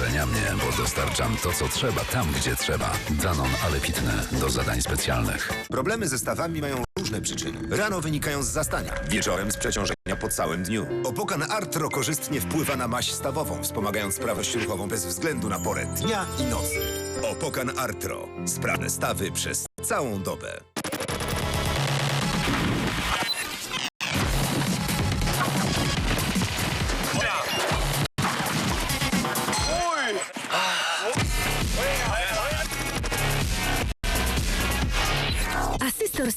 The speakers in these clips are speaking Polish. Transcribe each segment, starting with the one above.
docenia mnie, bo dostarczam to, co trzeba, tam, gdzie trzeba. Danon, ale pitne, do zadań specjalnych. Problemy ze stawami mają różne przyczyny. Rano wynikają z zastania, wieczorem z przeciążenia po całym dniu. Opokan Artro korzystnie wpływa na maść stawową, wspomagając sprawność ruchową bez względu na porę dnia i nocy. Opokan Artro. Sprawne stawy przez całą dobę.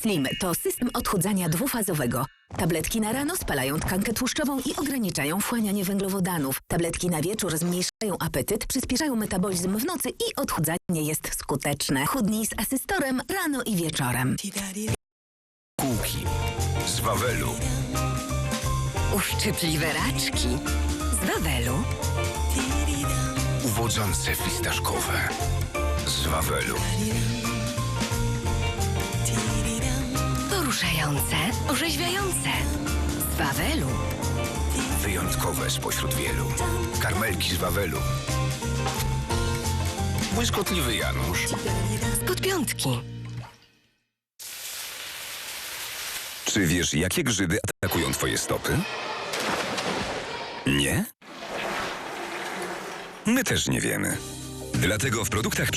Slim to system odchudzania dwufazowego. Tabletki na rano spalają tkankę tłuszczową i ograniczają wchłanianie węglowodanów. Tabletki na wieczór zmniejszają apetyt, przyspieszają metabolizm w nocy i odchudzanie jest skuteczne. Chudnij z asystorem rano i wieczorem. Kółki. Z Wawelu. Uszczypliwe raczki z Wawelu. Uwodzące fistaszkowe. Z Wawelu. Poruszające, orzeźwiające z Wawelu. Wyjątkowe spośród wielu. Karmelki z Wawelu. Błyskotliwy Janusz. Spod piątki. Czy wiesz, jakie grzyby atakują twoje stopy? Nie? My też nie wiemy. Dlatego w produktach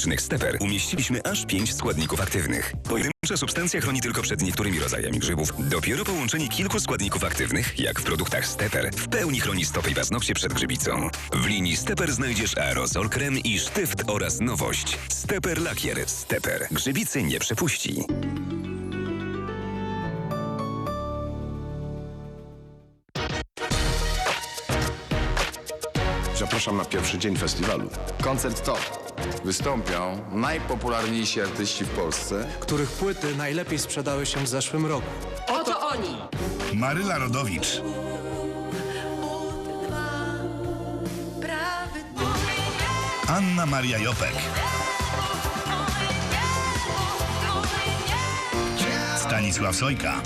Steper umieściliśmy aż 5 składników aktywnych. Pojedyncza substancja chroni tylko przed niektórymi rodzajami grzybów. Dopiero połączenie kilku składników aktywnych, jak w produktach Steper, w pełni chroni stopy i paznokcie przed grzybicą. W linii Steper znajdziesz aerozol krem i sztyft oraz nowość. Steper lakier. Steper. Grzybicy nie przepuści. Zapraszam na pierwszy dzień festiwalu. Koncert Top. Wystąpią najpopularniejsi artyści w Polsce. których płyty najlepiej sprzedały się w zeszłym roku. Oto oni! Maryla Rodowicz, Anna Maria Jopek, Stanisław Sojka,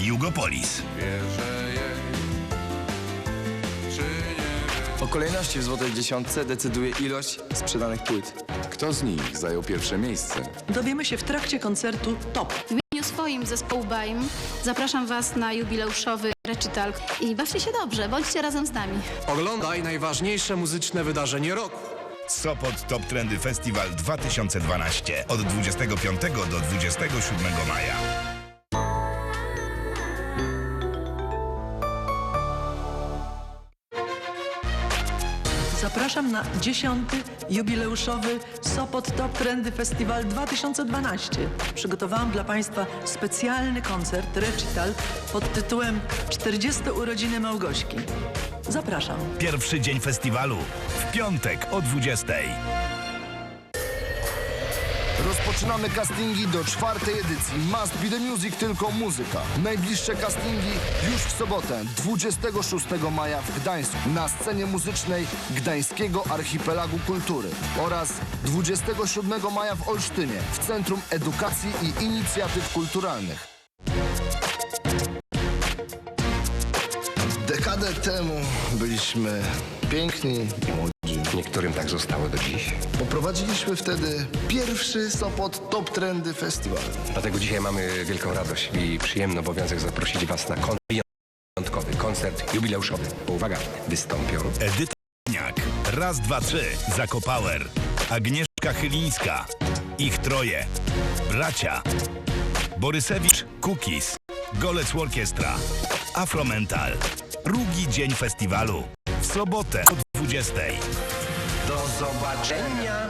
Jugopolis, O kolejności w Złotej Dziesiątce decyduje ilość sprzedanych płyt. Kto z nich zajął pierwsze miejsce? Dowiemy się w trakcie koncertu Top. W imieniu swoim zespołu BAIM zapraszam Was na jubileuszowy recital i bawcie się dobrze, bądźcie razem z nami. Oglądaj najważniejsze muzyczne wydarzenie roku. Sopot Top Trendy Festival 2012 od 25 do 27 maja. Zapraszam na 10. jubileuszowy Sopot Top Trendy Festival 2012. Przygotowałam dla Państwa specjalny koncert, recital pod tytułem 40 urodziny Małgośki. Zapraszam. Pierwszy dzień festiwalu w piątek o 20. Rozpoczynamy castingi do czwartej edycji Must Be The Music, tylko muzyka. Najbliższe castingi już w sobotę, 26 maja w Gdańsku na scenie muzycznej Gdańskiego Archipelagu Kultury oraz 27 maja w Olsztynie w Centrum Edukacji i Inicjatyw Kulturalnych. Dekadę temu byliśmy piękni i młodzi. Niektórym tak zostało do dziś. Poprowadziliśmy wtedy pierwszy Sopot Top Trendy Festival. Dlatego dzisiaj mamy wielką radość i przyjemny obowiązek zaprosić Was na koncert wyjątkowy, koncert jubileuszowy. Bo uwaga, wystąpią Edyta Niak, raz, dwa, trzy, Zakopower, Agnieszka Chylińska, ich troje, bracia, Borysewicz, Cookies, Golec Orkiestra, Afromental. Drugi dzień festiwalu sobotę o 20. Do zobaczenia!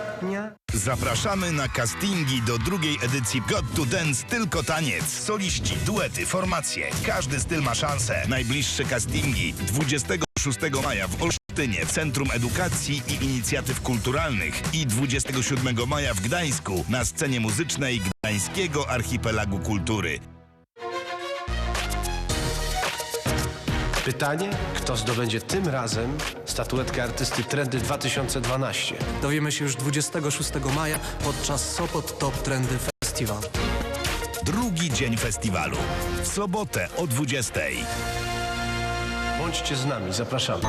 Zapraszamy na castingi do drugiej edycji Got to Dance Tylko Taniec. Soliści, duety, formacje. Każdy styl ma szansę. Najbliższe castingi 26 maja w Olsztynie w Centrum Edukacji i Inicjatyw Kulturalnych i 27 maja w Gdańsku na scenie muzycznej Gdańskiego Archipelagu Kultury. Pytanie, kto zdobędzie tym razem statuetkę artysty Trendy 2012? Dowiemy się już 26 maja podczas Sopot Top Trendy Festival. Drugi dzień festiwalu w sobotę o 20. bądźcie z nami. Zapraszamy.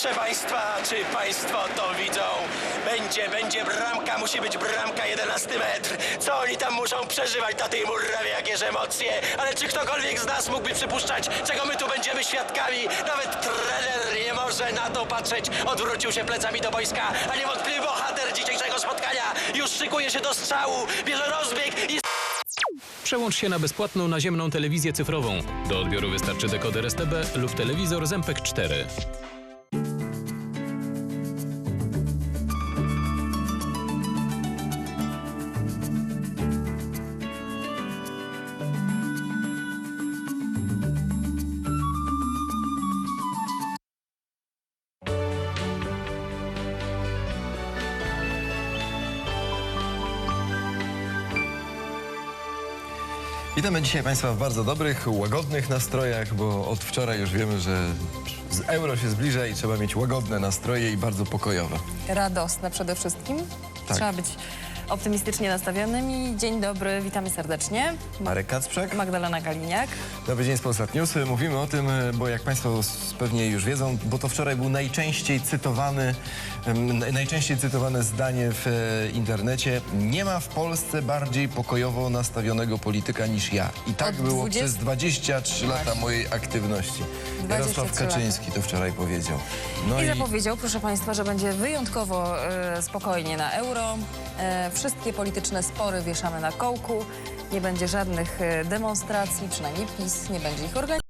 Proszę Państwa, czy Państwo to widzą? Będzie, będzie bramka, musi być bramka 11 metr. Co oni tam muszą przeżywać na tej murawie, jakież emocje? Ale czy ktokolwiek z nas mógłby przypuszczać, czego my tu będziemy świadkami? Nawet trener nie może na to patrzeć. Odwrócił się plecami do boiska, a niewątpliwy bohater dzisiejszego spotkania już szykuje się do strzału, bierze rozbieg i... Przełącz się na bezpłatną naziemną telewizję cyfrową. Do odbioru wystarczy dekoder STB lub telewizor Zempek 4. Witamy dzisiaj Państwa w bardzo dobrych, łagodnych nastrojach, bo od wczoraj już wiemy, że z euro się zbliża i trzeba mieć łagodne nastroje i bardzo pokojowe. Radosne przede wszystkim. Tak. Trzeba być optymistycznie nastawionymi. Dzień dobry, witamy serdecznie. Marek Kacprzak. Magdalena Galiniak. Dobry dzień z Polsat News. Mówimy o tym, bo jak Państwo pewnie już wiedzą, bo to wczoraj był najczęściej cytowany, najczęściej cytowane zdanie w e, internecie. Nie ma w Polsce bardziej pokojowo nastawionego polityka niż ja. I tak Od było 20 przez 23 lata mojej aktywności. 23 Jarosław. Kaczyński to wczoraj powiedział. No I zapowiedział, proszę Państwa, że będzie wyjątkowo e, spokojnie na euro. E, wszystkie polityczne spory wieszamy na kołku. Nie będzie żadnych e, demonstracji, przynajmniej PiS nie będzie ich organizował.